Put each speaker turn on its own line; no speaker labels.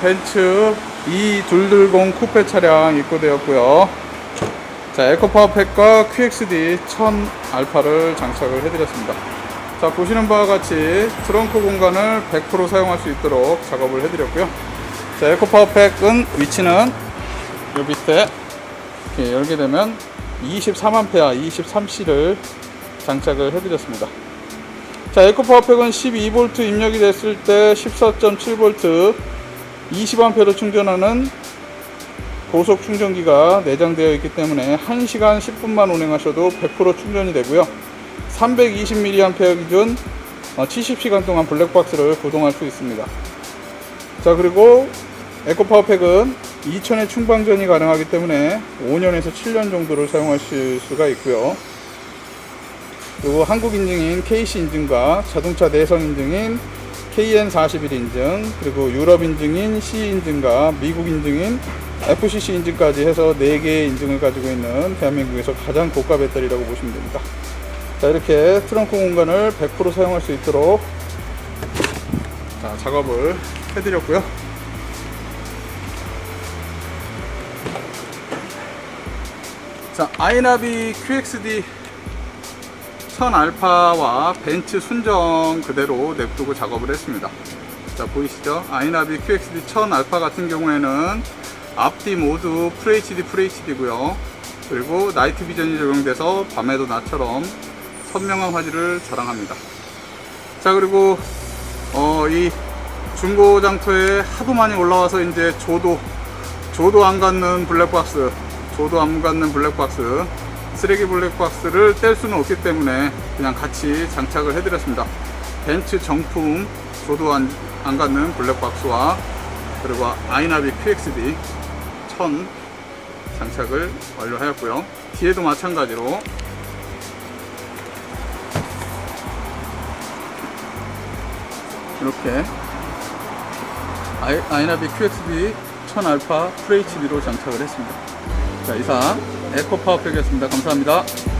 벤츠 E220 쿠페 차량 입고되었고요. 자, 에코파워팩과 QXD 1000 알파를 장착을 해드렸습니다. 자, 보시는 바와 같이 트렁크 공간을 100% 사용할 수 있도록 작업을 해드렸고요. 자, 에코파워팩은 위치는 요 밑에 이렇게 열게 되면 24만페아 23C를 장착을 해드렸습니다. 자, 에코파워팩은 12V 입력이 됐을 때 14.7V 20A로 충전하는 고속 충전기가 내장되어 있기 때문에 1시간 10분만 운행하셔도 100% 충전이 되고요. 320mAh 기준 70시간 동안 블랙박스를 구동할 수 있습니다. 자, 그리고 에코파워팩은 2000의 충방전이 가능하기 때문에 5년에서 7년 정도를 사용하실 수가 있고요. 그리고 한국 인증인 KC 인증과 자동차 내성 인증인 KN41 인증, 그리고 유럽 인증인 C 인증과 미국 인증인 FCC 인증까지 해서 4개의 인증을 가지고 있는 대한민국에서 가장 고가 배터리라고 보시면 됩니다. 자, 이렇게 트렁크 공간을 100% 사용할 수 있도록 자, 작업을 해드렸고요. 자, 아이나비 QXD 1000 알파와 벤츠 순정 그대로 냅두고 작업을 했습니다. 자, 보이시죠? 아이나비 QXD 1000 알파 같은 경우에는 앞뒤 모두 FHD FHD고요. 그리고 나이트 비전이 적용돼서 밤에도 낮처럼 선명한 화질을 자랑합니다. 자, 그리고 어, 이 중고 장터에 하도 많이 올라와서 이제 조도 조도 안 갖는 블랙박스, 조도 안 갖는 블랙박스, 쓰레기 블랙박스를 뗄 수는 없기 때문에 그냥 같이 장착을 해드렸습니다. 벤츠 정품 조도 안, 안 갖는 블랙박스와 그리고 아이나비 QXD 1000 장착을 완료하였고요. 뒤에도 마찬가지로 이렇게 아이, 아이나비 QXD 1000 알파 FHD로 장착을 했습니다. 자, 이상 에코파워팩이었습니다. 감사합니다.